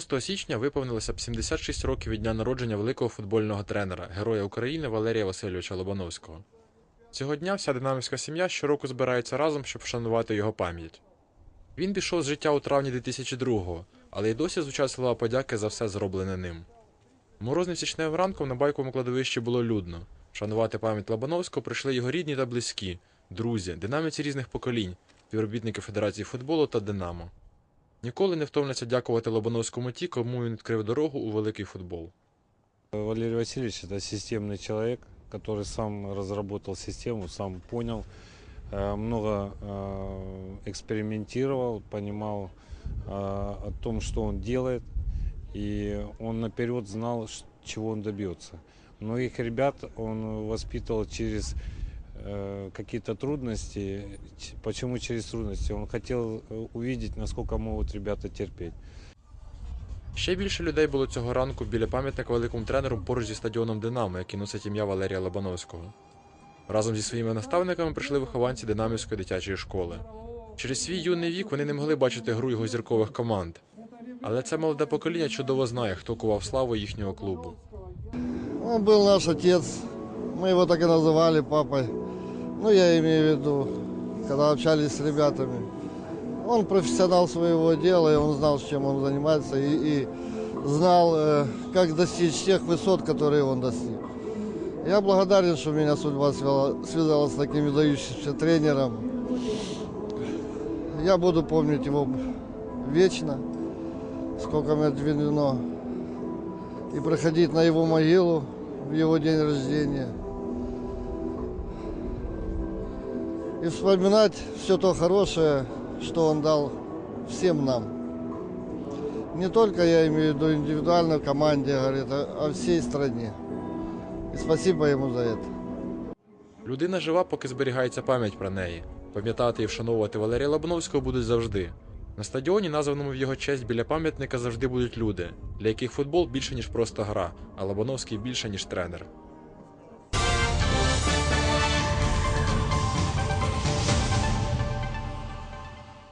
6 січня виповнилося б 76 років від дня народження великого футбольного тренера, героя України Валерія Васильовича Лобановського. Цього дня вся динамівська сім'я щороку збирається разом, щоб вшанувати його пам'ять. Він пішов з життя у травні 2002-го, але й досі звучать слова подяки за все зроблене ним. Морозним січневим ранком на байковому кладовищі було людно. Вшанувати пам'ять Лобановського прийшли його рідні та близькі, друзі, динаміці різних поколінь, співробітники Федерації футболу та Динамо. Ніколи не втомляться дякувати Лобановському ті, кому він відкрив дорогу у великий футбол. Валерий Васильевич это системный человек, который сам разработал систему, сам понял, э, много э, экспериментировал, понимал э, о том, что он делает, и он наперед знал, ш- чего он добьется. Многих ребят он воспитывал через э, какие-то трудности. Ч- Почему через трудности? Он хотел э, увидеть, насколько могут ребята терпеть. Ще більше людей було цього ранку біля пам'ятника великому тренеру поруч зі стадіоном Динамо, який носить ім'я Валерія Лобановського. Разом зі своїми наставниками прийшли вихованці Динамівської дитячої школи. Через свій юний вік вони не могли бачити гру його зіркових команд. Але це молоде покоління чудово знає, хто кував славу їхнього клубу. Он был наш отец. Мы его так и называли папой. Ну, я имею в виду, когда общались с ребятами. Он профессионал своего дела, и он знал, чем он занимается, и, и знал, э, как достичь тех высот, которые он достиг. Я благодарен, что меня судьба свела, связала с таким выдающимся тренером. Я буду помнить его вечно, сколько мне отведено и проходить на его могилу в его день рождения. И вспоминать все то хорошее, что он дал всем нам. Не только я имею в виду индивидуально команде, говорит, а, всей стране. И спасибо ему за это. Людина жива, поки зберігається пам'ять про неї. Пам'ятати і вшановувати Валерія Лобановського будуть завжди. На стадіоні, названому в його честь біля пам'ятника, завжди будуть люди, для яких футбол більше, ніж просто гра, а Лобановський більше, ніж тренер.